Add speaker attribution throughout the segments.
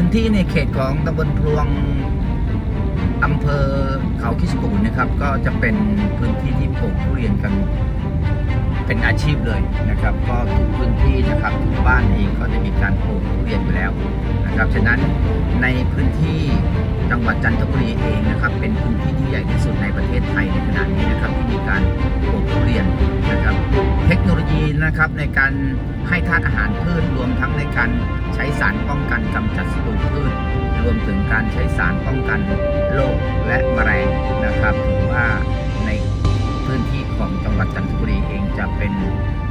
Speaker 1: พื้นที่ในเขตของตำบลพลวงอำเภอเขาคิสกูลนะครับ ก็จะเป็นพื้นที่ที่ปลูกทุเรียนกัน เป็นอาชีพเลยนะครับ ก็ทุกพื้นที่นะครับทุกบ้านเองก็จะมีการปลูกทุเรียนอยู่แล้วนะครับฉะนั้นในพื้นที่จังหวัดจันทบุรีเองนะครับ เป็นพื้นที่ที่ใหญ่ที่สุดในประเทศไทยในขณะนี้นะครับที่มีการปลูกทุเรียนนะครับ เทคโนโลยีนะครับในการให้ธาตุอาหารพืชรวมทั้งในการใช้สารป้องกันกำจัดศัตรูพืชรวมถึงการใช้สารป้องกันโรคและแมลงนะครับถือว่า ของจังหวัดจันทบุรีเองจะเป็น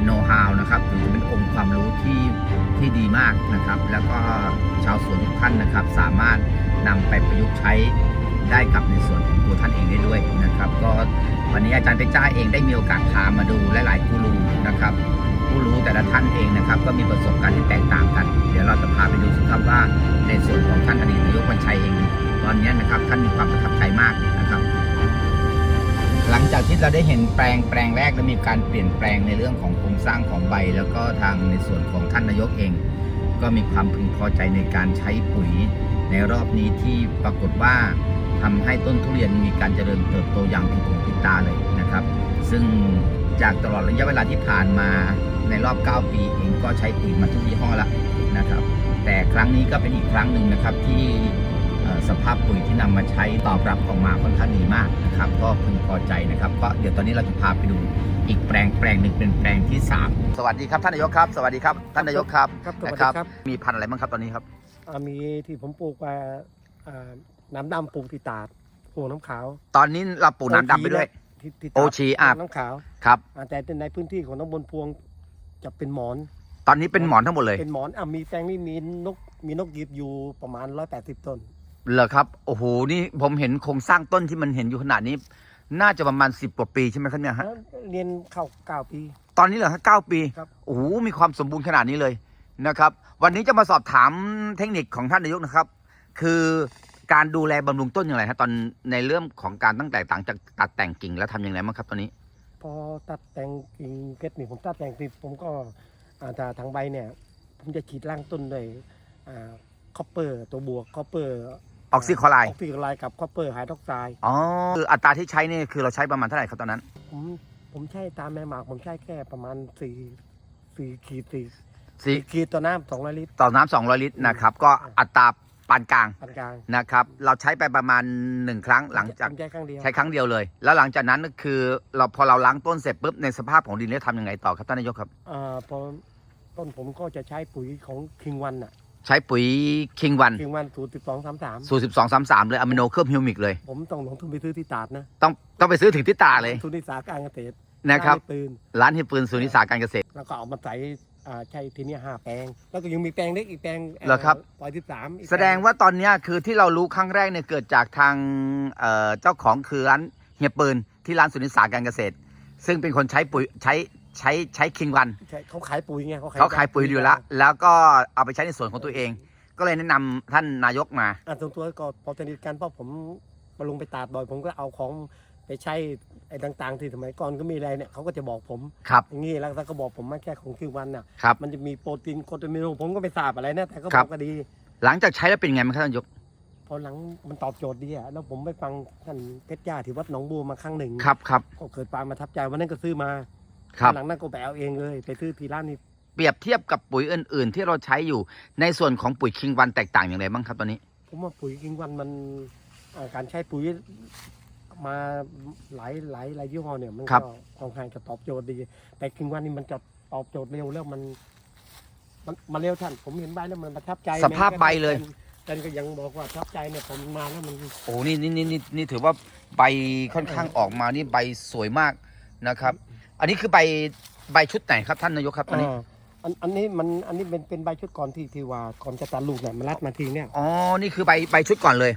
Speaker 1: โน้ตฮาวนะครับหรือจะเป็นองค์ความรู้ที่ที่ดีมากนะครับ แล้วก็ชาวสวนทุกท่านนะครับ สามารถนำไปประยุกต์ใช้ได้กับในส่วนของตัวท่านเองได้ด้วยนะครับ ก็วันนี้อาจารย์เปจ้าเองได้มีโอกาสพามาดูหลายๆกูรูนะครับผู้รู้แต่ละท่านเองนะครับ ก็มีประสบการณ์ที่แตกต่างกัน เดี๋ยวเราจะพาไปดูสิครับว่าในส่วนของท่านอดีตนายกวันชัยเอง ตอนนี้นะครับท่านมีความประทับใจมากนะครับ หลังจากที่เราได้เห็นแปลงแปลงแรกและมีการเปลี่ยนแปลงในเรื่องของโครงสร้างของใบ แล้วก็ทางในส่วนของท่านนายกเอง ก็มีความพึงพอใจในการใช้ปุ๋ย ในรอบนี้ที่ปรากฏว่าทำให้ต้นทุเรียนมีการเจริญเติบโตอย่างผิดหูผิดตาเลยนะครับ ซึ่งจากตลอดระยะเวลาที่ผ่านมาในรอบ 9 ปีเองก็ใช้ปุ๋ยมาทุกยี่ห้อแล้วนะครับ แต่ครั้งนี้ก็เป็นอีกครั้งหนึ่งนะครับที่ สภาพปุ๋ยที่นำมาใช้ตอบรับออกมาค่อนข้างดีมากนะครับก็พึงพอใจนะครับ ก็เดี๋ยวตอนนี้เราจะพาไปดูอีกแปลงแปลงหนึ่งเป็นแปลงที่ 3 สวัสดีครับท่านนายกครับ สวัสดีครับท่านนายกครับ
Speaker 2: ครับสวัส
Speaker 1: นะ
Speaker 2: ดีครับ
Speaker 1: มีพันธุ์อะไรบ้างครับตอนนี้ครับ
Speaker 2: อ่ามีที่ผมปลูกไว้อ่าน้ำดำปลูกที่ตาดปลูกน้ำขาว
Speaker 1: ตอนนี้เราปลูกน้ำดำไปด้วย
Speaker 2: ที่ที่ตาด
Speaker 1: โอชีอะ
Speaker 2: น้ำขาว
Speaker 1: ครับ
Speaker 2: อ่าแต่ในพื้นที่ของตำบลพวงจะเป็นหมอน
Speaker 1: ตอนนี้เป็นหมอนทั้งหมดเลย
Speaker 2: เป็นหมอนอะมีแปลงนี้มีนกมีนกหยิบอยู่ประมาณ 180ต้น
Speaker 1: เหรอครับ โอ้โห นี่ผมเห็นโครงสร้างต้นที่มันเห็นอยู่ขนาดนี้ น่าจะประมาณ10กว่าปีใช่ไหมครับเนี่ยฮะ
Speaker 2: เรียนเข้าเก้าปี
Speaker 1: ตอนนี้เหรอฮะเก้าปี
Speaker 2: ครับ
Speaker 1: โอ้โห มีความสมบูรณ์ขนาดนี้เลยนะครับ วันนี้จะมาสอบถามเทคนิคของท่านนายกนะครับ คือการดูแลบำรุงต้นอย่างไรฮะตอนในเรื่องของการตั้งแต่ต่างจากตัดแต่งกิ่งแล้วทำอย่างไรบ้างครับตอนนี้
Speaker 2: พอตัดแต่งกิ่งเพชรนี่ผมตัดแต่งกิ่งผมก็อ่าถ้าทางใบเนี่ย ผมจะฉีดล่างต้นด้วยคอปเปอร์ตัวบวกคอปเปอร์
Speaker 1: ออกซิคลอไรด์
Speaker 2: ออกซิคลอไรด์กับคอปเปอร์ไฮดรอกไซด์
Speaker 1: อ๋อคืออัตราที่ใช้นี่คือเราใช้ประมาณเท่าไหร่ครับตอนนั้น
Speaker 2: ผมผมใช้ตามแม่หมากผมใช้แค่ประมาณสี่สี่ขีดสี่
Speaker 1: สี่
Speaker 2: ขีดต่อน้ำสองร้อยลิตร
Speaker 1: ต่อน้ำสองร้อยลิตรนะครับ ก็อัตราปานกลาง
Speaker 2: ปานกลาง
Speaker 1: นะครับ เราใช้ไปประมาณหนึ่งครั้งหลังจาก
Speaker 2: ผมใช้ครั้งเดียว
Speaker 1: ใช้ครั้งเดียวเลย แล้วหลังจากนั้นก็คือเราพอเราล้างต้นเสร็จปุ๊บในสภาพของดินแล้วทำยังไงต่อครับท่านนายกครับ
Speaker 2: อ่าพอต้นผมก็จะใช้ปุ๋ยของคิงวันอะ
Speaker 1: ใช้ปุ๋ยคิงวัน
Speaker 2: คิงวันสูตรสิบสองสามสาม
Speaker 1: สูตรสิบสองสามสามเลยอะมิโนเคลือบฮิวมิกเลย
Speaker 2: ผมต้องลงทุนไปซื้อที่ตาดนะ
Speaker 1: ต้องต้องไปซื้อถึงที่ตาเลย
Speaker 2: ทุนที่สาการเกษตร
Speaker 1: นะครับ
Speaker 2: ได้ปืน
Speaker 1: ร้านฮิปืนศูนย์นิสาการเกษตร
Speaker 2: แล้วก็เอามาใส่อ่าใช้ทีเนี้ยห้าแปลง แล้วก็ยังมีแปลงเล็กอีกแปลง
Speaker 1: เหรอครับ
Speaker 2: ปอยสิบสาม
Speaker 1: แสดงว่าตอนเนี้ยคือที่เรารู้ครั้งแรกเนี่ยเกิดจากทางเอ่อเจ้าของคือร้านเฮียปืนที่ร้านศูนย์นิสาการเกษตร ซึ่งเป็นคนใช้ปุ๋ยใช้ ใช้ใช้คิงวัน
Speaker 2: ใช่เขาขายปุ๋ยไง
Speaker 1: เขาขายปุ๋ยอยู่แล้วแล้วก็เอาไปใช้ในส่วนของตัวเอง ก็เลยแนะนำท่านนายกมา
Speaker 2: อ่าส่วนตัวก็พอสนิทกันเพราะผมมาลงไปตาดบ่อยผมก็เอาของไปใช้ไอ้ต่างๆที่สมัยก่อนก็มีอะไรเนี่ยเขาก็จะบอกผม
Speaker 1: ครับ
Speaker 2: อย่างนี้แล้วก็บอกผมมาแค่ของคิววันน่ะ
Speaker 1: ครับ
Speaker 2: มันจะมีโปรตีนโคตรมิโนผมก็ไม่ทราบอะไรนะแต่ก็
Speaker 1: ครับ
Speaker 2: อบกก็ดี
Speaker 1: หลังจากใช้แล้วเป็นไงบ้างครับท่านนายก
Speaker 2: พอหลังมันตอบโจทย์ดีอะแล้วผมไปฟังท่านเพชรจ้าที่วัดหนองบัวมาครั้งหนึ่ง
Speaker 1: ครับครับ
Speaker 2: ก็เกิดความประทับใจวันนั้นก็ซื้อมา
Speaker 1: ครับ
Speaker 2: หลังนั้นก็ไปเอาเองเลย ไปซื้อที่ร้านนี้
Speaker 1: เปรียบเทียบกับปุ๋ยอื่น ๆ ที่เราใช้อยู่ในส่วนของปุ๋ยคิงวันแตกต่างอย่างไรบ้างครับตอนนี้
Speaker 2: ผมว่าปุ๋ยกิงวันมันอ่าการใช้ปุ๋ยมาหลายหลายหลายยี่ห้อเนี่ยมัน
Speaker 1: ครั
Speaker 2: ก็
Speaker 1: บ
Speaker 2: ค่อนข้างจะตอบโจทย์ดี แต่กิงวันนี่มันจะตอบโจทย์เร็วแล้วมัน มันมาเร็วท่าน ผมเห็นใบแล้วมันประทับใจ
Speaker 1: สภาพใบเลย
Speaker 2: แต่ก็ยังบอกว่าประทับใจเนี่ยผมมาแล้วมัน
Speaker 1: โอ้นี่นี่นี่นี่นี่ถือว่าใบค่อนข้างออกมานี่ใบสวยมากนะครับ อันนี้คือใบใบชุดไหนครับท่านนายกครับอันนี้
Speaker 2: อ่าอันอันนี้มันอันนี้เป็นเป็นใบชุดก่อนที่ที่ว่าก่อนจะตัดลูกเนี่ยมันรัดมาทิ้งเนี่ย
Speaker 1: อ๋อ นี่คือใบใบชุดก่อนเลย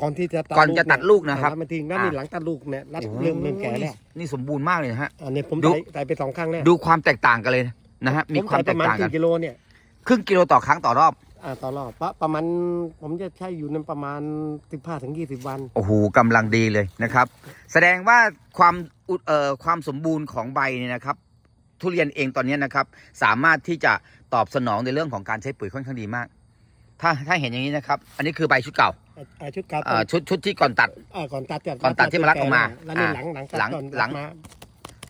Speaker 2: ก่อนที่จะตัด
Speaker 1: ก่อนจะตัดลูกนะครับ
Speaker 2: รัดมาทิ้งแล้วนี่หลังตัดลูกเนี่ยรัด
Speaker 1: โอ้
Speaker 2: เริ่มเริ่มแก่แล้ว
Speaker 1: นี่สมบูรณ์มากเลยนะฮะ
Speaker 2: อันนี้ผม
Speaker 1: ดู
Speaker 2: ใส่ใส่ไปสองครั้งแล้ว
Speaker 1: ดูความแตกต่างกันเลยนะฮะ มี
Speaker 2: ผ
Speaker 1: ความ
Speaker 2: ใส่
Speaker 1: แต
Speaker 2: ประ
Speaker 1: ก
Speaker 2: มาณ
Speaker 1: ต่างกัน
Speaker 2: กี่กิโลเนี่ย
Speaker 1: ครึ่งกิโลต่อครั้งต่อรอบ
Speaker 2: อ่าต่อรอบประประมาณผมจะใช้อยู่ในประมาณ15ถึง20วัน
Speaker 1: โอ้โหกำลังดีเลยนะครับ แสดงว่าความอุดเอ่อความสมบูรณ์ของใบเนี่ยนะครับ ทุเรียนเองตอนนี้นะครับ สามารถที่จะตอบสนองในเรื่องของการใช้ปุ๋ยค่อนข้างดีมาก ถ้าถ้าเห็นอย่างนี้นะครับ อันนี้คือใบชุดเก่า
Speaker 2: อ่าอ่าชุดเก่า
Speaker 1: เอ่อชุดชุดที่ก่อนตัด
Speaker 2: อ่าก่อนตัด
Speaker 1: ก่อนตัดที่มันรัดออกมา
Speaker 2: แล้วนี่
Speaker 1: อ่า
Speaker 2: หลังหลัง
Speaker 1: หลัง
Speaker 2: ก่อน
Speaker 1: หลัง
Speaker 2: มา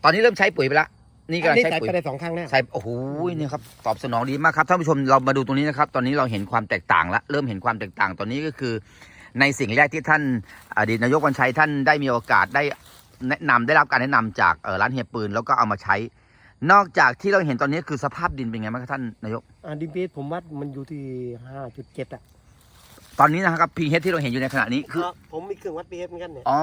Speaker 1: ตอนนี้เริ่มใช้ปุ๋ยไปแล้ว นี่กำลัง
Speaker 2: อันนี้
Speaker 1: ใช้
Speaker 2: ใส่
Speaker 1: ปุ๋ย
Speaker 2: ไปได้สองครั้งแล้ว
Speaker 1: ใส่โอ้โหนี่ครับตอบสนองดีมากครับท่านผู้ชมเรามาดูตรงนี้นะครับ ตอนนี้เราเห็นความแตกต่างละเริ่มเห็นความแตกต่างตอนนี้ก็คือ ในสิ่งแรกที่ท่านอดีตนายกวันชัยท่านได้มีโอกาสได้แนะนำได้รับการแนะนำจากเอ่อร้านเฮียปืนแล้วก็เอามาใช้ นอกจากที่เราเห็นตอนนี้คือสภาพดินเป็นไงบ้างครับท่านนายก
Speaker 2: อ่าดินพีผมวัดมันอยู่ที่ห้าจุดเจ็ดอะ
Speaker 1: ตอนนี้นะครับพีเฮที่เราเห็นอยู่ในขณะนี้คือ
Speaker 2: ครับผมมีเครื่องวัดพีเอเหมือนกันเนี่ย
Speaker 1: อ๋อ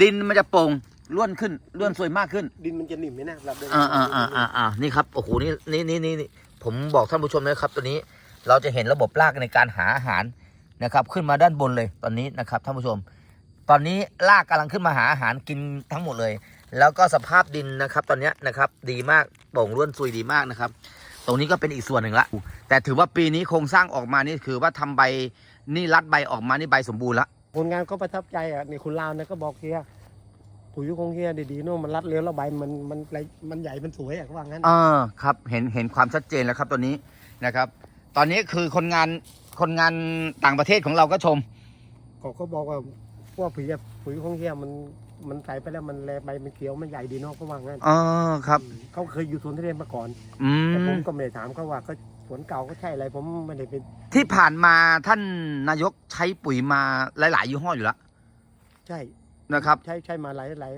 Speaker 1: ดินมันจะโป่ง ล้วนขึ้นล้วนสวยมากขึ้น
Speaker 2: ดินมันจะหนิ่มไหมนะแบบเดิม
Speaker 1: อ่าอ่าอ่าอ่าอ่านี่ครับโอ้โหนี่นี่นี่นี่นี่ผมบอกท่านผู้ชมนะครับตัวนี้เราจะเห็นระบบรากในการหาอาหารนะครับ ขึ้นมาด้านบนเลยตอนนี้นะครับท่านผู้ชม ตอนนี้รากกำลังขึ้นมาหาอาหารกินทั้งหมดเลย แล้วก็สภาพดินนะครับ ตอนเนี้ยนะครับ ดีมากโป่งร่วนซุยดีมากนะครับ ตรงนี้ก็เป็นอีกส่วนหนึ่งละแต่ถือว่าปีนี้โครงสร้างออกมานี่คือว่าทำใบนี่รัดใบออกมานี่ใบสมบูรณ์ละ
Speaker 2: ผลงานก็ประทับใจอะนี่คุณลาวเนี่ยก็บอกเฮีย ปุ๋ยคงเฮียดีๆเนู่นมันรัดเลี้ยวแล้วใบมันมันไรมันใหญ่มันสวยอะเขาว่างั้น
Speaker 1: เออครับเห็นเห็นความชัดเจนแล้วครับตัวนี้นะครับ ตอนนี้คือคนงานคนงานต่างประเทศของเราก็ชม
Speaker 2: ก็ก็บอกว่าพวกปุ๋ยอะปุ๋ยคงเฮียมันมันใส่ไปแล้วมันแลใบมันเขียวมันใหญ่ดีเนาะเขาว่างั้น
Speaker 1: อ๋อครับ
Speaker 2: เขาเคยอยู่สวนทุเรียนมาก่อน
Speaker 1: อื
Speaker 2: แต่ผม
Speaker 1: ม
Speaker 2: ก็ไม่ได้ถามเขาว่าเขาสวนเก่าก็ใช่อะไรผมไม่ได้เป็น
Speaker 1: ที่ผ่านมาท่านนายกใช้ปุ๋ยมาหลาย ๆ ยี่ห้ออยู่แล้ว
Speaker 2: ใช่
Speaker 1: นะครับ
Speaker 2: ใช้ใช้มาหลายหลาย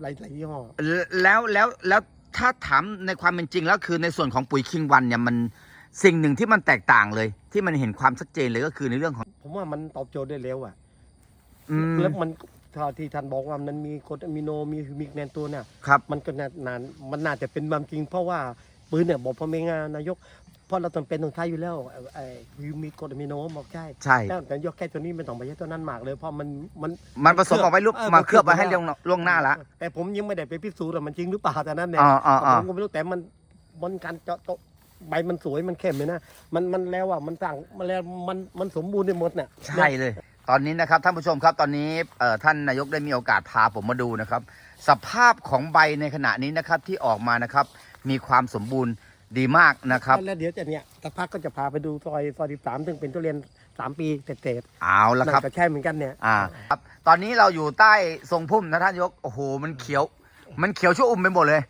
Speaker 2: หลายหลายยี่ห้อ
Speaker 1: แล้วแล้วแล้วถ้าถามในความเป็นจริงแล้วคือในส่วนของปุ๋ยคิงวันเนี่ยมันสิ่งหนึ่งที่มันแตกต่างเลย ที่มันเห็นความชัดเจนเลยก็คือในเรื่องของ
Speaker 2: ผมว่ามันตอบโจทย์ได้เร็วอะ
Speaker 1: อืม
Speaker 2: แล้วมันเท่าที่ท่านบอกว่ามันมีกรดอะมิโนมีฮิวมิกแนนตัวเนี่ย
Speaker 1: ครับ
Speaker 2: มันก็นานานมันน่าจะเป็นความจริงเพราะว่าปืนเนี่ยบอกพ่อไม่งานนายก เพราะเราต้องเป็นต้องใช้อยู่แล้วไอ้ไอ้ฮิวมิกกรดอะมิโนบอกใช่
Speaker 1: ใช่
Speaker 2: แล้วแต่ยกแค่ตัวนี้ไม่ต้องไปใช้ตัวนั้นมากเลยเพราะมันมัน
Speaker 1: มันผสมออกไว้ลูก
Speaker 2: เออ
Speaker 1: มาเคลือบ
Speaker 2: มัน
Speaker 1: ไว้ให้
Speaker 2: เคลื
Speaker 1: ล่
Speaker 2: อบ
Speaker 1: วงล่วงหน้าละ
Speaker 2: แต่ผมยังไม่ได้ไปพิสูจน์ว่ามันจริงหรือเปล่าแต่นั้นเนี่ย
Speaker 1: อ๋ออ๋ออ๋อ
Speaker 2: ผมก็ไม่รู้แต่มันมันการเจาะโตะใบมันสวยมันเข้มเลยนะมันมันแล้วอะมันต่างมันแล้วมันมันสมบูรณ์ในหมดเนี่ย
Speaker 1: ใช่เลย ตอนนี้นะครับท่านผู้ชมครับตอนนี้เอ่อท่านนายกได้มีโอกาสพาผมมาดูนะครับ สภาพของใบในขณะนี้นะครับที่ออกมานะครับ มีความสมบูรณ์ ดีมากนะครับ
Speaker 2: แล้วเดี๋ยวจะเนี่ยสักพักก็จะพาไปดูซอยซอยที่สามซึ่งเป็นทุเรียนสามปีเศษ
Speaker 1: เอา
Speaker 2: ๆ
Speaker 1: ละครับ
Speaker 2: นั่นก็ใช่เหมือนกันเนี่ย
Speaker 1: อ่าครับตอนนี้เราอยู่ใต้ทรงพุ่มนะท่านนายกโอ้โหมันเขียว มันเขียวชุ่มไปหมดเลย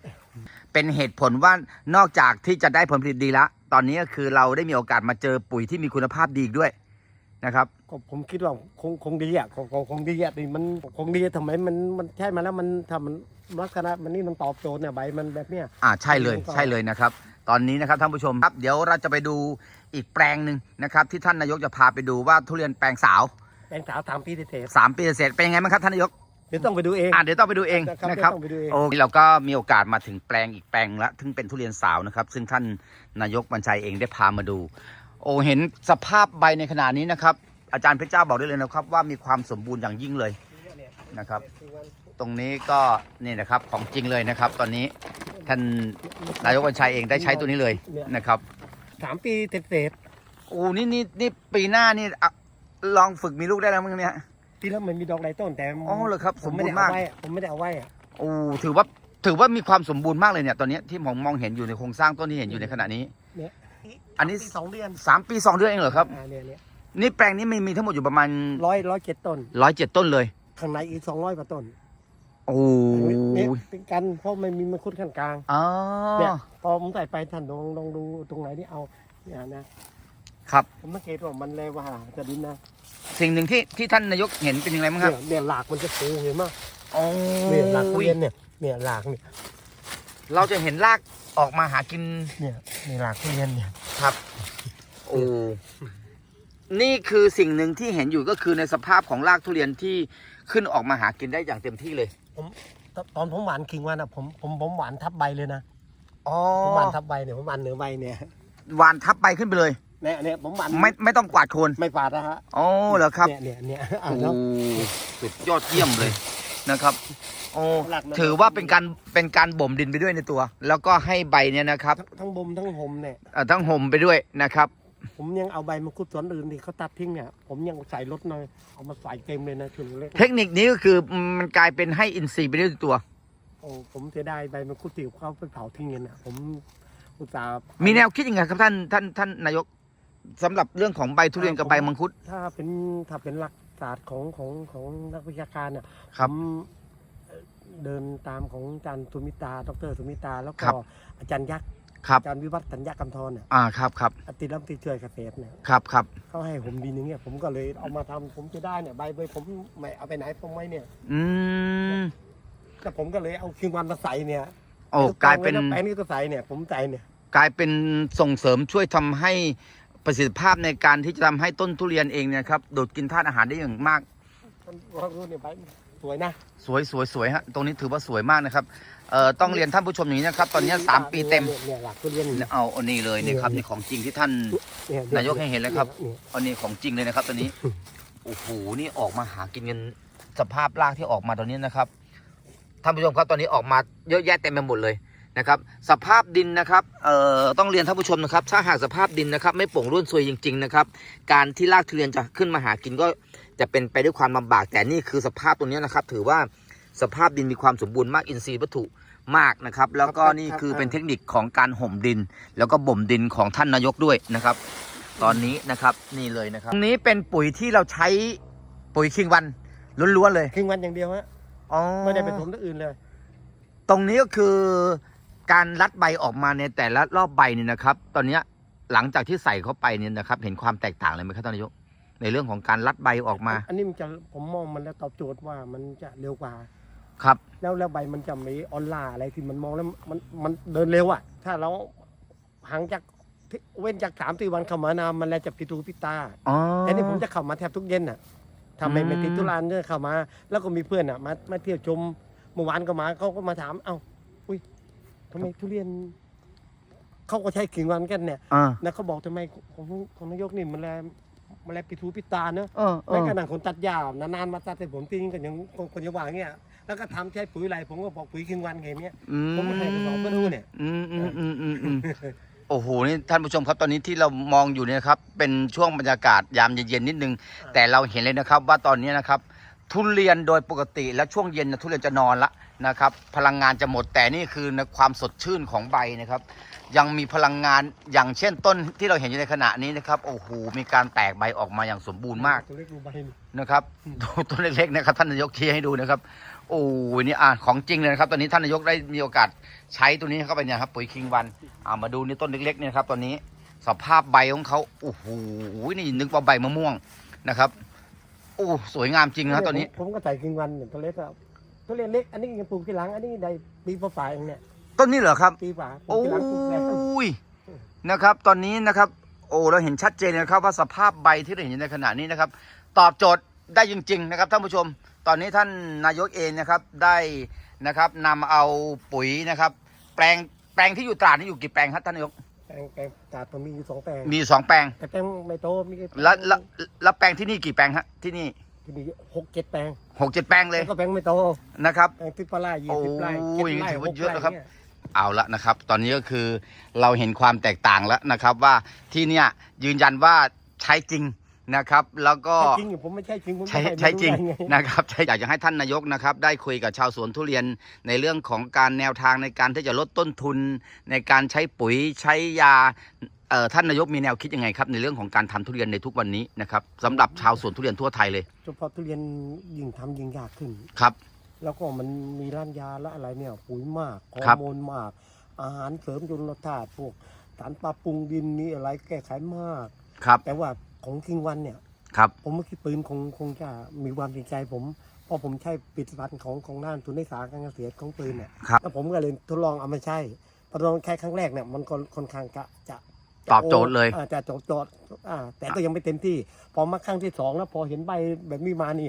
Speaker 1: เป็นเหตุผลว่านอกจากที่จะได้ผลผลิตดีละตอนนี้ก็คือเราได้มีโอกาสมาเจอปุ๋ยที่มีคุณภาพดีอีกด้วยนะครับ
Speaker 2: ก็ผมคิดว่าคงคงดีอะคงคงคงดีอะดิมันคงดีทำไมมันมันใช่มาแล้วมันทำมันลักษณะมันนี่มันตอบโจทย์เนี่ยใบมันแบบเนี้ย
Speaker 1: อ่าใช่เลย
Speaker 2: ผมก็
Speaker 1: ใช่เลยนะครับ ตอนนี้นะครับท่านผู้ชมครับเดี๋ยวเราจะไปดูอีกแปลงหนึ่งนะครับที่ท่านนายกจะพาไปดูว่าทุเรียนแปลงสาว
Speaker 2: แปลงสาวสามปีเศษ
Speaker 1: สามปีเสร็จเป็นยังไงบ้างครับท่านนายก
Speaker 2: ๆเดี๋ยวต้องไปดูเอง
Speaker 1: อ่าเดี๋ยวต้องไปดูเอง
Speaker 2: ครับ
Speaker 1: นะครับ
Speaker 2: เดี๋ยวต้องไปดูเอง
Speaker 1: โอ้เราก็มีโอกาสมาถึงแปลงอีกแปลงละซึ่งเป็นทุเรียนสาวนะครับ ซึ่งท่านนายกบัญชัยเองได้พามาดู โอ้เห็นสภาพใบในขณะนี้นะครับ อาจารย์เพชรเจ้าบอกได้เลยนะครับ ว่ามีความสมบูรณ์อย่างยิ่งเลยนะครับ ตรงนี้ก็นี่นะครับของจริงเลยนะครับ ตอนนี้ ท่านนายกบัญชัยเองได้ใช้ตัวนี้เลยนะครับ
Speaker 2: สามปีเศษ
Speaker 1: โอ้นี่นี่นี่ปีหน้านี่อะลองฝึกมีลูกได้แล้วมั้งเนี่ย
Speaker 2: ๆที่แล้วมันมีดอกหลายต้นแต่
Speaker 1: อ๋อเหรอครับ
Speaker 2: ผมไม่ได้
Speaker 1: สมบูรณ์มาก
Speaker 2: เอาไว้อะผมไม่ได้เอาไว้อะ
Speaker 1: โอ้ถือว่าถือว่ามีความสมบูรณ์มากเลยเนี่ยตอนนี้ที่ผมมองเห็นอยู่ในโครงสร้างต้นที่เห็นอยู่ในขณะนี้
Speaker 2: เนี่ย
Speaker 1: อันนี้
Speaker 2: ปีสองเดือน
Speaker 1: สามปีสองเดือนเองเหรอครับ
Speaker 2: อ่าเนี่ยเนี่ย
Speaker 1: นี่แปลงนี้มีมีทั้งหมดอยู่ประมาณ
Speaker 2: ร้อยร้อยเจ็ดต้น
Speaker 1: ร้อยเจ็ดต้นเลย
Speaker 2: ข้างในอีกสองร้อยกว่าต้น
Speaker 1: โอ้
Speaker 2: เนี่ยเป็นกันเพราะมันมีมังคุดขั้นกลาง
Speaker 1: อ๋อ
Speaker 2: เนี่ยพอผมใส่ไปท่านลองลองดูตรงไหนที่เอาเนี่ยนะครับผมสังเกตว่ามันเลยว่าจะดินนะ
Speaker 1: สิ่งหนึ่งที่ที่ท่านนายกเห็นเป็นยังไงบ้างครับ
Speaker 2: เนี่ยเนี่ยหลากมันจะฟูเห็นไหม
Speaker 1: โอ้
Speaker 2: เนี่ยหลากทุเรียนเนี่ยเนี่ยหลากเนี่ย
Speaker 1: เราจะเห็นรากออกมาหากิน
Speaker 2: เนี่ยเนี่ยหลากทุเรียนเนี่ย
Speaker 1: ครับโอ้นี่คือสิ่งหนึ่งที่เห็นอยู่ก็คือในสภาพของรากทุเรียนที่ขึ้นออกมาหากินได้อย่างเต็มที่เลย
Speaker 2: ตตอนผมหวานคิงวันอะผมผมผมหวานทับใบเลยนะ
Speaker 1: อ๋อ
Speaker 2: ผมหวานทับใบเนี่ยผมหวานเหนือใบเนี่ย
Speaker 1: หวานทับใบขึ้นไปเลย
Speaker 2: เนี่ยเนี่ยผมหวาน
Speaker 1: ไม่ไม่ต้องกวาดโคน
Speaker 2: ไม่ฝาดนะฮะ
Speaker 1: อ๋อเหรอครับ
Speaker 2: เนี่ยเนี่ยเนี่ยอะ
Speaker 1: โอ้
Speaker 2: แล้ว
Speaker 1: สุดยอดเยี่ยมเลยนะครับโอ้
Speaker 2: หลักนะ
Speaker 1: ถือว่าเป็นการเป็นการบ่มดินไปด้วยในตัว แล้วก็ให้ใบเนี่ยนะครับ
Speaker 2: ทั้งทั้งบ่มทั้งห่มเนี่ย
Speaker 1: เอ่อทั้งห่มไปด้วยนะครับ
Speaker 2: ผมยังเอาใบมังคุดสวนอื่นที่เขาตัดทิ้งเนี่ย ผมยังใส่รถหน่อยเอามาใส่เต็มเลยนะชุดเล็ก
Speaker 1: เทคนิคนี้ก็คือมันกลายเป็นให้อินทรีย์ไปด้วยตัว
Speaker 2: โอ้ผมเสียดายใบมังคุดติวเขาไปเผาทิ้งเงินอะผมอุตส่าห์
Speaker 1: มีแนวคิดยังไงครับท่านท่านท่านนายกสำหรับเรื่องของใบทุเรียนกับใบมังคุด
Speaker 2: ถ้าเป็นถ้าเป็นหลักศาสตร์ของของของนักวิชาการเนี่ย
Speaker 1: ครับ
Speaker 2: ผมเอ่อเดินตามของอาจารย์สุมิตาดรสุมิตา แล้ว
Speaker 1: ค
Speaker 2: ก็
Speaker 1: รับ
Speaker 2: อาจารย์ยักษ์
Speaker 1: ครับ
Speaker 2: อาจารย์วิวัฒน์สัญญากำธรเนี่ย
Speaker 1: อ่าครับครับ
Speaker 2: อติรัมติช่วยเกษตรเนี่ย
Speaker 1: ครับครับ
Speaker 2: เขาให้ผมดินอย่างเงี้ยผมก็เลยเอามาทำผมจะได้เนี่ยใบใบผมไม่เอาไปไหนผมไว้เนี่ย
Speaker 1: อืม
Speaker 2: แต่ผมก็เลยเอาคิงวันมาใส่เนี่ย
Speaker 1: โอ้กลายเป็น
Speaker 2: แปลงนี้ก็ใส่เนี่ยผมใส่เนี่ย
Speaker 1: กลายเป็นส่งเสริมช่วยทำให้ประสิทธิภาพในการที่จะทำให้ต้นทุเรียนเองเนี่ยครับดูดกินธาตุอาหารได้อย่างมาก
Speaker 2: มันเรารู้เนี่ยใบ สวยนะ
Speaker 1: สวยสวยสวยฮะตรงนี้ถือว่าสวยมากนะครับเอ่อต้องเรียนท่านผู้ชมอย่างนี้นะครับ ตอนนี้สามปีเต็ม
Speaker 2: เนี่ยหลักทุเรียนเนี่ย
Speaker 1: เอาอันนี้เลยนี่ครับนี่ของจริงที่ท่าน
Speaker 2: เนี่ย
Speaker 1: นายกให้เห็นแล้วครับ
Speaker 2: เนี่ย
Speaker 1: อันนี้ของจริงเลยนะครับตอนนี้โอ้โหนี่ออกมาหากินกันสภาพรากที่ออกมาตอนนี้นะครับท่านผู้ชมครับตอนนี้ออกมาเยอะแยะเต็มไปหมดเลยนะครับ สภาพดินนะครับเอ่อต้องเรียนท่านผู้ชมนะครับ ถ้าหากสภาพดินนะครับ ไม่โป่งร่วนซวยจริง ๆ นะครับ การที่รากทุเรียนจะขึ้นมาหากินก็ จะเป็นไปด้วยความลำบาก แต่นี่คือสภาพตรงนี้นะครับ ถือว่าสภาพดินมีความสมบูรณ์มากอินทรีย์วัตถุมากนะครับ แล้วก็นี่คือเป็นเทคนิคของการห่มดิน แล้วก็บ่มดินของท่านนายกด้วยนะครับ ตอนนี้นะครับนี่เลยนะครับตรงนี้เป็นปุ๋ยที่เราใช้ปุ๋ยคิงวันล้วนๆเลย
Speaker 2: คิงวันอย่างเดียวฮะ
Speaker 1: อ๋อ
Speaker 2: ไม่ได้ผสมตัวอื่นเลย
Speaker 1: ตรงนี้ก็คือการรัดใบออกมาในแต่ละรอบใบเนี่ยนะครับ ตอนเนี้ยหลังจากที่ใส่เข้าไปเนี่ยนะครับ เห็นความแตกต่างเลยไหมครับท่านนายก ในเรื่องของการรัดใบออกมา
Speaker 2: อันนี้มันจะผมมองมันแล้วตอบโจทย์ว่ามันจะเร็วกว่า
Speaker 1: ครับ
Speaker 2: แล้วแล้วใบมันจะมีออนไลน์อะไรที่มันมองแล้วมันมันเดินเร็วอะ ถ้าเราห่างจากที่เว้นจากสามสี่วันเข้ามานามันแล้วจะปิตูปิตา
Speaker 1: อ๋อ
Speaker 2: แต่นี่ผมจะเข้ามาแทบทุกเย็นน่ะทำไม่
Speaker 1: อืม
Speaker 2: ไม่ติดตุลานเนี่ยเข้ามา แล้วก็มีเพื่อนอะมามาเที่ยวชมเมื่อวานก็มาเขาก็มาถาม เอ้าอุ้ยทำไมทุเรียนเขาก็ใช้ขิงวันกันเนี่ย
Speaker 1: อ่า
Speaker 2: แล้วเขาบอกทำไมของของนายกนี่มันแล มันแลปิทูปิตาเนอะ
Speaker 1: เออเอ
Speaker 2: แม้
Speaker 1: อก
Speaker 2: ระทั่งคนตัดหญ้านานๆมาตัดให้ผมทิ้งกันยังคนยังว่าอย่างเงี้ยแล้วก็ทำใช้ปุ๋ยอะไรผมก็บอกปุ๋ยขิงวันไงเนี้ย
Speaker 1: อืม
Speaker 2: ผมก็ให้กระสอบก็ดูเนี่ย
Speaker 1: อืมอืมอืมอืมอืมโอ้โหนี่ท่านผู้ชมครับตอนนี้ที่เรามองอยู่เนี่ยนะครับ เป็นช่วงบรรยากาศยามเย็นๆนิดนึง แต่เราเห็นเลยนะครับว่าตอนนี้นะครับ ทุเรียนโดยปกติแล้วช่วงเย็นนะทุเรียนจะนอนละนะครับ พลังงานจะหมดแต่นี่คือในความสดชื่นของใบนะครับ ยังมีพลังงานอย่างเช่นต้นที่เราเห็นอยู่ในขณะนี้นะครับ โอ้โหมีการแตกใบออกมาอย่างสมบูรณ์มาก
Speaker 2: ตัวเล็กดูใบนี่
Speaker 1: นะครับดูต้นเล็กๆนะครับ ท่านนายกชี้ให้ดูนะครับ โอ้ยนี่อะของจริงเลยนะครับ ตอนนี้ท่านนายกได้มีโอกาสใช้ตัวนี้เข้าไปเนี่ยครับปุ๋ยคิงวันอ่ามาดูนี่ต้นเล็กๆเนี่ยครับตอนนี้สภาพใบของเขาโอ้โหนี่นึกว่าใบมะม่วงนะครับโอ้สวยงามจริงนะครับตอนนี้
Speaker 2: ผมก็ใส่ขิงวันเนี่ยตัวเล็กอะตัวเล็กเล็กอันนี้ยังปลูกที่หลังอันนี้ได้ปีฝ่าๆเองเนี่ย
Speaker 1: ต้นนี้เหรอครับ
Speaker 2: ปีฝ่าปลู
Speaker 1: โอ้
Speaker 2: กที่หลังปลูกแล้ว
Speaker 1: ยนะครับ ตอนนี้นะครับ โอ้เราเห็นชัดเจนเลยนะครับว่าสภาพใบที่เราเห็นอยู่ในขณะนี้นะครับ ตอบโจทย์ได้จริง ๆ นะครับท่านผู้ชม ตอนนี้ท่านนายกเองนะครับได้นะครับนำเอาปุ๋ยนะครับ แปลงแปลงที่อยู่ตราดนี่อยู่กี่แปลงครับท่านนายก
Speaker 2: แปลงแปลงกาดผมมีอยู่สองแปลง
Speaker 1: มีสองแปลง
Speaker 2: แต่แปลงไม่โตมีค่
Speaker 1: แล้วแล้วแล้วแปลงที่นี่กี่แปลงฮะที่นี่
Speaker 2: ที่มีหกเจ็ดแปลง
Speaker 1: หกเจ็ดแปลงเลย
Speaker 2: แล้วก็แปลงไม่โต
Speaker 1: นะครับ
Speaker 2: แปลงทิพย์ไร่ยี่สิบไร่
Speaker 1: โอ้
Speaker 2: เจ็ด
Speaker 1: ย
Speaker 2: ไร่
Speaker 1: ถือ
Speaker 2: ห
Speaker 1: ว่ากเยอะ
Speaker 2: ไร่
Speaker 1: นะครับ
Speaker 2: เนี่ย
Speaker 1: เอาละนะครับ ตอนนี้ก็คือเราเห็นความแตกต่างแล้วนะครับ ว่าที่เนี่ยยืนยันว่าใช้จริงนะครับ แล้วก็
Speaker 2: ใช่จริงอยู่ผมไม่ใช่จริงผม
Speaker 1: ใช้
Speaker 2: ไม่
Speaker 1: ใช้จริง
Speaker 2: ไม่ได้ไนะ
Speaker 1: ครับใช้อยากจะให้ท่านนายกนะครับ ได้คุยกับชาวสวนทุเรียนในเรื่องของการแนวทางในการที่จะลดต้นทุน ในการใช้ปุ๋ยใช้ยาเอ่อท่านนายกมีแนวคิดยังไงครับ ในเรื่องของการทำทุเรียนในทุกวันนี้นะครับสำหรับชาวสวนทุเรียนทั่วไทยเลย
Speaker 2: เฉพาะทุเรียนยิ่งทำยิ่งยากขึ้น
Speaker 1: ครับ
Speaker 2: แล้วก็มันมีร้านยาและอะไรเนี่ยปุ๋ยมากฮอ
Speaker 1: ครับ
Speaker 2: ร์โมนมาก อาหารเสริมจุลธาตุพวกสารปรับปรุงดินนี่อะไรแก้ไขมาก
Speaker 1: ครับ
Speaker 2: แต่ว่าของคิงวันเนี่ย
Speaker 1: ครับ
Speaker 2: ผมว่าคิดปืนคงคงจะมีความจริงใจผมเพราะผมใช้ผลิตภัณฑ์ของของด้านทุนนิสาการเกษตรของปืนเนี่ย
Speaker 1: ครับ
Speaker 2: แล้วผมก็เลยทดลองเอามาใช้พอทดลองใช้ครั้งแรกเนี่ยมันก็ค่อนข้างจะจะ
Speaker 1: ตอบโจทย์เลย
Speaker 2: อ่าจะตอบโจทย์อ่าแต่ก็ยังไม่เต็มที่ พอมาครั้งที่สองแล้วพอเห็นใบแบบนี้มานี่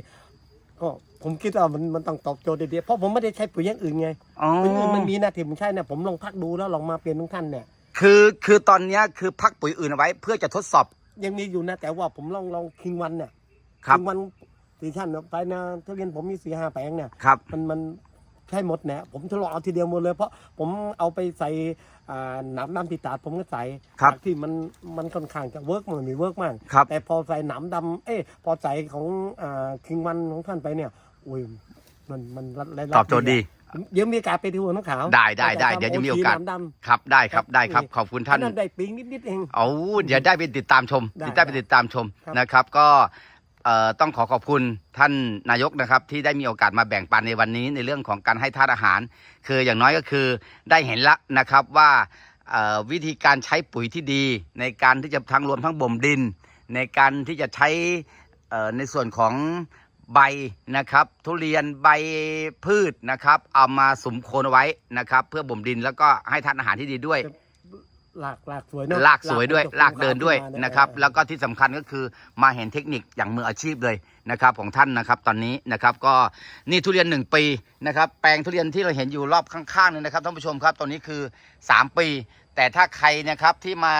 Speaker 2: ก็ผมคิดว่ามันมันต้องตอบโจทย์เดียวๆเพราะผมไม่ได้ใช้ปุ๋ยอย่างอื่นไง
Speaker 1: อ๋อ
Speaker 2: ปุ๋ยอื่นมันมีนะที่ผมใช้เนี่ยผมลองพักดูแล้วลองมาเปลี่ยนทุกท่านเนี่ย
Speaker 1: คือคือตอนเนี้ยคือพักปุ๋ยอื่นเอาไว้ เพื่อจะทดสอบ
Speaker 2: ยังมีอยู่นะแต่ว่าผมลองลองคิงวันเนี่ย
Speaker 1: ครับ
Speaker 2: คิงวันสี่ท่านเนี่ยไปนะทุเรียนผมมีสี่ห้าแปลงเนี่ย
Speaker 1: ครับ
Speaker 2: มันมัน ใช่หมดเนี่ยผมทดลองเอาทีเดียวหมดเลยเพราะผมเอาไปใส่อ่าหนามดำติดตาดผมก็ใส่
Speaker 1: ครับ
Speaker 2: จากที่มันมันค่อนข้างจะเวิร์กมันมีเวิร์กมาก
Speaker 1: ครับ
Speaker 2: แต่พอใส่หนามดำเอ้ยพอใส่ของอ่าคิงวันของท่านไปเนี่ยอุ้ยมันมันรัด
Speaker 1: ตอบโจทย์ดี
Speaker 2: เดี๋ยวมีโอกาสไปที่หัวน้ำขาว
Speaker 1: ได้ได้ได้เดี๋ยวจะมีโอกาส
Speaker 2: โชีน้ำดำ
Speaker 1: ครับได้ครับได้ครับ
Speaker 2: นี่
Speaker 1: ขอบคุณ
Speaker 2: ท่า
Speaker 1: ท่านน
Speaker 2: ได้ปิงนิดๆเอง
Speaker 1: เอาเดี๋ยวได้ไปติดตามชม
Speaker 2: ได้
Speaker 1: ได้ไปติดตามชม
Speaker 2: ครับ
Speaker 1: นะครับ ก็เอ่อ ต้องขอขอบคุณท่านนายกนะครับที่ได้มีโอกาสมาแบ่งปันในวันนี้ในเรื่องของการให้ทานอาหาร คืออย่างน้อยก็คือได้เห็นละนะครับว่าวิธีการใช้ปุ๋ยที่ดี ในการที่จะทั้งรวมทั้งบ่มดิน ในการที่จะใช้ในส่วนของใบนะครับ ทุเรียนใบพืชนะครับ เอามาสุมโคนไว้นะครับ เพื่อบ่มดินแล้วก็ให้ทานอาหารที่ดีด้วย
Speaker 2: หลากหลากสวยเนาะ
Speaker 1: ลากสวยด้วย
Speaker 2: มันจะ
Speaker 1: ลากเดินด้วย
Speaker 2: ขึ้มาเย
Speaker 1: นะครับ
Speaker 2: เออ
Speaker 1: แล้วก็ที่สำคัญก็คือมาเห็นเทคนิคอย่างมืออาชีพเลยนะครับของท่านนะครับตอนนี้นะครับก็นี่ทุเรียน 1 ปีนะครับแปลงทุเรียนที่เราเห็นอยู่รอบข้างๆนี่นะครับท่านผู้ชมครับตอนนี้คือ 3 ปี แต่ถ้าใครนะครับที่มา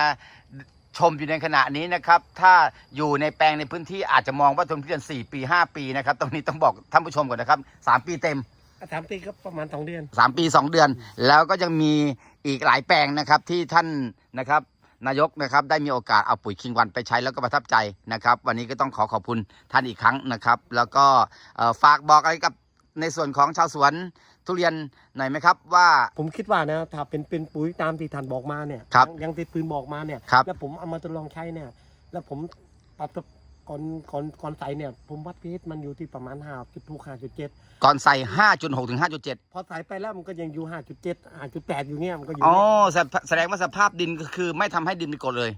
Speaker 1: ชมอยู่ในขณะนี้นะครับ ถ้าอยู่ในแปลงในพื้นที่อาจจะมองว่าทุเรียน4ปี 5 ปีนะครับตรงนี้ต้องบอกท่านผู้ชมก่อนนะครับ3ปีเต็ม
Speaker 2: สามปีก็ประมาณสองเดือน
Speaker 1: สามปีสองเดือน แล้วก็ยังมีอีกหลายแปลงนะครับที่ท่านนะครับนายกนะครับได้มีโอกาสเอาปุ๋ยคิงวันไปใช้แล้วก็ประทับใจนะครับ วันนี้ก็ต้องขอขอบคุณท่านอีกครั้งนะครับ แล้วก็เอ่อฝากบอกอะไรกับในส่วนของชาวสวนทุเรียนหน่อยไหมครับว่า
Speaker 2: ผมคิดว่านะถ้าเป็นเป็นปุ๋ยตามที่ท่านบอกมาเนี่ย
Speaker 1: ครับ
Speaker 2: ยังยังที่ปืนบอกมาเนี่ย
Speaker 1: ครับ
Speaker 2: แล้วผมเอามาทดลองใช้เนี่ย แล้วผมปรับ ก่อนก่อนก่อนใส่เนี่ย ผมวัดพีชมันอยู่ที่ประมาณห้าจุดหกห้าจุดเจ็ด
Speaker 1: ก่อนใส่ 5.6 ถึง 5.7
Speaker 2: พอใส่ไปแล้วมันก็ยังอยู่ห้าจุดเจ็ดห้าจุดแปดอยู่เงี้ยมันก็อยู่
Speaker 1: อ๋อ
Speaker 2: เนี่ย
Speaker 1: แสแสดงว่าสภาพดินก็คือไม่ทำให้ดินเป็นกรดเลย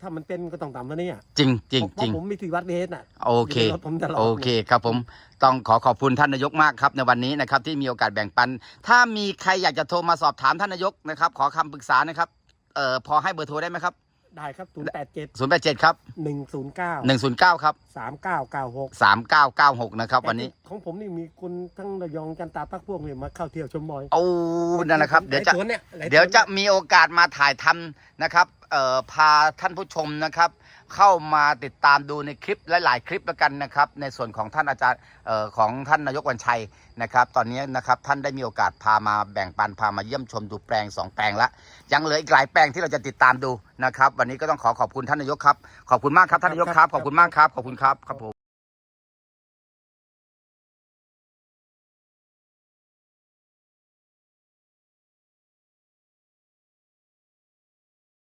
Speaker 2: ถ้ามันเป็นมันก็ต้องต่ำกว่านี้อะ
Speaker 1: จริงจริง
Speaker 2: เพ
Speaker 1: จริง
Speaker 2: ราะผมมีที่วัดพีชน่ะ
Speaker 1: โอเค
Speaker 2: ยู่ในรถผมตลอด
Speaker 1: โอเคครับผมต้องขอขอบคุณท่านนายกมากครับในวันนี้นะครับที่มีโอกาสแบ่งปัน ถ้ามีใครอยากจะโทรมาสอบถามท่านนายกนะครับ ขอคำปรึกษานะครับเอ่อพอให้เบอร์โทรได้ไหมครับ
Speaker 2: ได้ครับศูนย์แปดเจ็ด
Speaker 1: 087ครับ
Speaker 2: หนึ่งศูนย์เก้า
Speaker 1: 109ครับ
Speaker 2: สามเก้าเก้าหก
Speaker 1: 3996นะครับ วันนี้
Speaker 2: ของผมนี่มีคนทั้งระยองจันตาปักพวกเนี่ยมาเข้าเที่ยวชมบอย
Speaker 1: โอ้นั่นนะครับ เดี๋ยวจะ
Speaker 2: หลาสนนี่หลาสน
Speaker 1: เดี๋ยวจะมีโอกาสมาถ่ายทำนะครับเอ่อพาท่านผู้ชมนะครับ เข้ามาติดตามดูในคลิปหลายๆคลิปแล้วกันนะครับ ในส่วนของท่านอาจารย์เอ่อของท่านนายกวันชัยนะครับ ตอนนี้นะครับท่านได้มีโอกาสพามาแบ่งปันพามาเยี่ยมชมดูแปลงสองแปลงละ ยังเหลืออีกหลายแปลงที่เราจะติดตามดูนะครับ วันนี้ก็ต้องขอขอบคุณท่านนายกครับ ขอบคุณมากครับท่านนายกครับ ขอบคุณมากครับ ขอบคุณครับ ครับผม